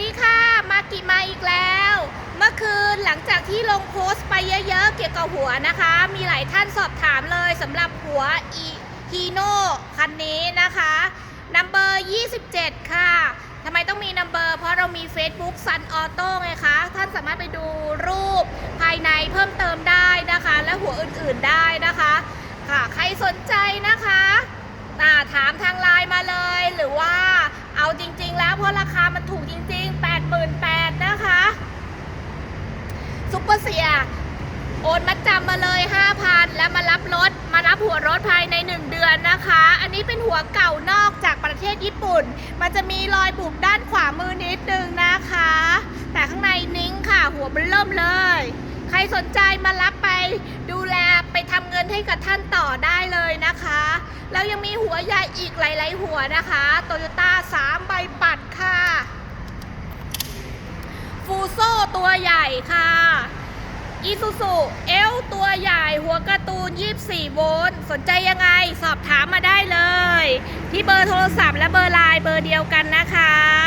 ดีค่ะ มากิมาอีกแล้ว เมื่อคืนหลังจากที่ลงโพสต์ไปเยอะๆ เกี่ยวกับหัวนะคะ มีหลายท่านสอบถามเลยสำหรับหัวอีฮีโน่คันนี้นะคะนัมเบอร์ 27 ค่ะทำไมต้องมีนัมเบอร์เพราะเรามี Facebook Sun Auto ไงคะ ท่านสามารถไปดูรูปภายในเพิ่มเติมได้นะคะ และหัวอื่นๆได้นะคะ ค่ะ ใครสนใจนะคะอ่าถามทางไลน์มาเลย หรือว่าเอาจริงๆ แล้ว เพราะราคามันถูกจริงๆ 88,000นะคะ ซุปเปอร์เสีย โอนมัดจำมาเลย 5,000 แล้วมารับรถ มารับหัวรถภายใน 1 เดือนนะคะ อันนี้เป็นหัวเก่านอกจากประเทศญี่ปุ่น มันจะมีรอยบุบด้านขวามือนิดนึงนะคะ แต่ข้างในนิ้งค่ะ หัวมันเริ่มเลย ใครสนใจมารับไปดูแลไปทำเงินให้กับท่านต่อได้เลยนะคะแล้วยังมีหัวใหญ่อีกหลาย ๆ หัวนะคะ โตโยต้า3ใบปัดค่ะ ฟู โซตัวใหญ่ค่ะอีซูซูเอลตัวใหญ่หัวการ์ตูน 24 โวลต์สนใจยังไงสอบถามมาได้เลย ที่เบอร์โทรศัพท์และเบอร์ไลน์เบอร์เดียวกันนะคะ